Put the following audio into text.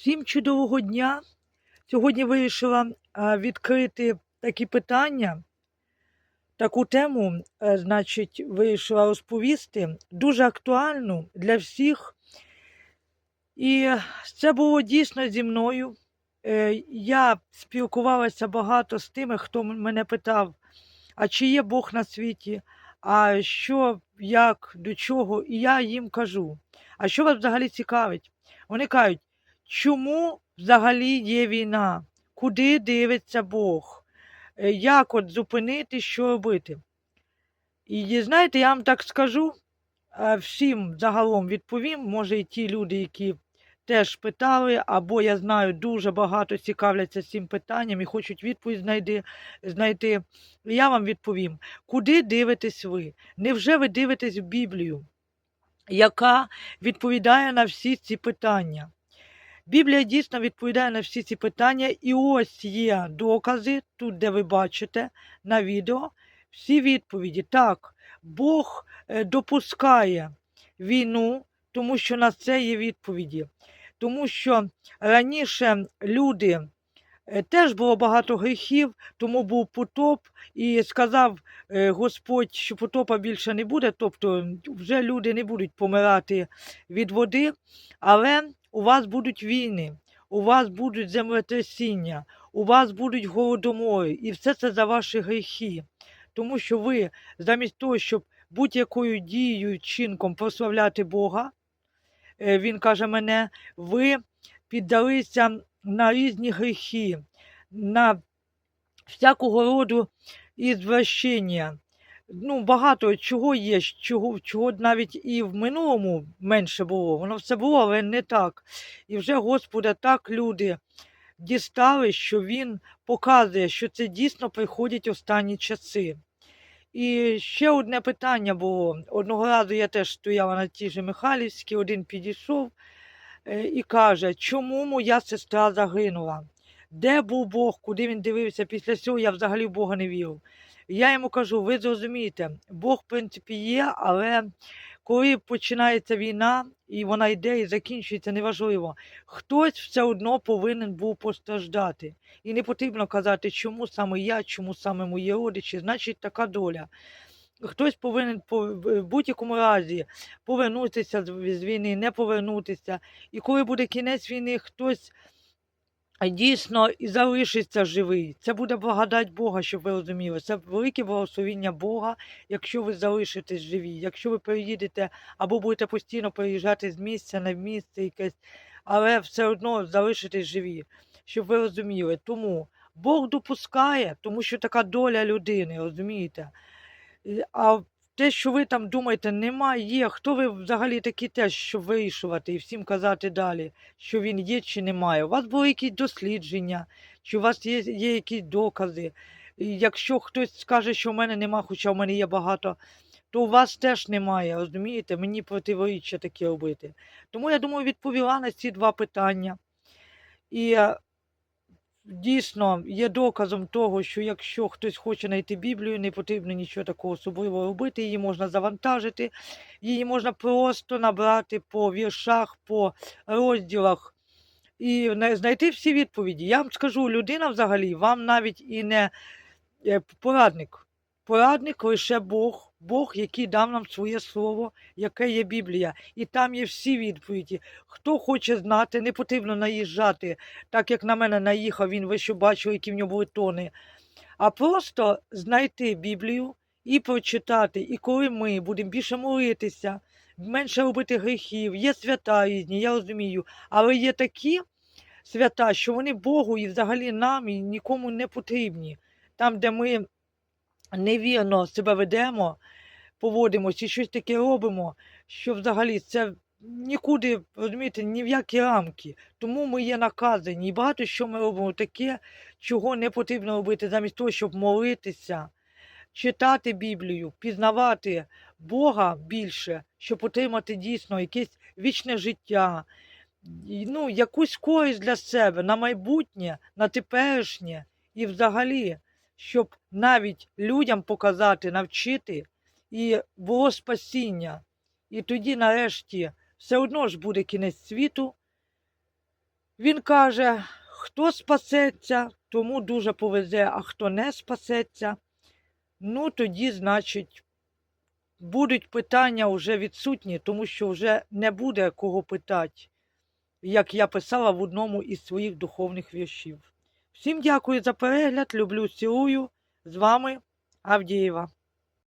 Всім чудового дня. Сьогодні вирішила відкрити такі питання. Таку тему, е, значить, вирішила розповісти, дуже актуальну для всіх. І це було дійсно зі мною. Е, Я спілкувалася багато з тими, хто мене питав, а чи є Бог на світі, а що, як, до чого. І я їм кажу, а що вас взагалі цікавить? Вони кажуть, чому взагалі є війна? Куди дивиться Бог? Е, Як от зупинити, що робити? І знаєте, я вам так скажу, е, всім загалом відповім, може і ті люди, які теж питали, або я знаю, дуже багато цікавляться цим питанням і хочуть відповідь знайти. знайти. Я вам відповім, куди дивитесь ви? Невже ви дивитесь в Біблію, яка відповідає на всі ці питання? Біблія дійсно відповідає на всі ці питання, і ось є докази, тут, де ви бачите на відео, всі відповіді. Так, Бог е, допускає війну, тому що на це є відповіді. Тому що раніше люди е, теж було багато гріхів, тому був потоп, і сказав е, Господь, що потопа більше не буде, тобто вже люди не будуть помирати від води, але у вас будуть війни, у вас будуть землетрясіння, у вас будуть голодомори, і все це за ваші гріхи. Тому що ви, замість того, щоб будь-якою дією, чинком прославляти Бога, е, він каже мене, ви піддалися на різні гріхи, на всякого роду ізвращення. Ну, багато чого є, чого, чого навіть і в минулому менше було. Воно все було, але не так. І вже Господа так люди дістали, що Він показує, що це дійсно приходять останні часи. І ще одне питання було. Одного разу я теж стояла на тій же Михайлівській, один підійшов е, і каже, чому моя сестра загинула? Де був Бог, куди він дивився? Після цього я взагалі в Бога не вірив. Я йому кажу, ви зрозумієте, Бог, в принципі, є, але коли починається війна, і вона йде і закінчується, неважливо, хтось все одно повинен був постраждати. І не потрібно казати, чому саме я, чому саме мої родичі, значить така доля. Хтось повинен в будь-якому разі повернутися з війни, не повернутися. І коли буде кінець війни, хтось дійсно і залишиться живий. Це буде благодать Бога, щоб ви розуміли. Це велике благословіння Бога, якщо ви залишитесь живі. Якщо ви переїдете або будете постійно переїжджати з місця на місце якесь, але все одно залишитесь живі, щоб ви розуміли. Тому Бог допускає, тому що така доля людини, розумієте? А те, що ви там думаєте, немає, є. Хто ви взагалі такі теж, щоб вирішувати і всім казати далі, що він є чи немає? У вас були якісь дослідження, чи у вас є, є якісь докази. І якщо хтось скаже, що в мене нема, хоча в мене є багато, то у вас теж немає, розумієте? Мені противоріччя таке робити. Тому я думаю, відповіла на ці два питання. І е, дійсно є доказом того, що якщо хтось хоче знайти Біблію, не потрібно нічого такого особливого робити, її можна завантажити, її можна просто набрати по віршах, по розділах і на- знайти всі відповіді. Я вам скажу, людина взагалі вам навіть і не е, порадник. Порадник лише Бог, Бог, який дав нам своє слово, яке є Біблія. І там є всі відповіді. Хто хоче знати, не потрібно наїжджати, так як на мене наїхав, він ви що бачили, які в нього були тони. А просто знайти Біблію і прочитати. І коли ми будемо більше молитися, менше робити гріхів, є свята різні, я розумію, але є такі свята, що вони Богу і взагалі нам і нікому не потрібні. Там, де ми невірно себе ведемо, поводимося і щось таке робимо, що взагалі це нікуди, розумієте, ні в які рамки. Тому ми є наказані. І багато що ми робимо таке, чого не потрібно робити, замість того, щоб молитися, читати Біблію, пізнавати Бога більше, щоб отримати дійсно якесь вічне життя, ну, якусь користь для себе на майбутнє, на теперішнє і взагалі, щоб навіть людям показати, навчити, і було спасіння. І тоді, нарешті, все одно ж буде кінець світу. Він каже, хто спасеться, тому дуже повезе, а хто не спасеться, ну тоді, значить, будуть питання вже відсутні, тому що вже не буде кого питати, як я писала в одному із своїх духовних віршів. Всім дякую за перегляд, люблю, цілую. З вами Авдієва.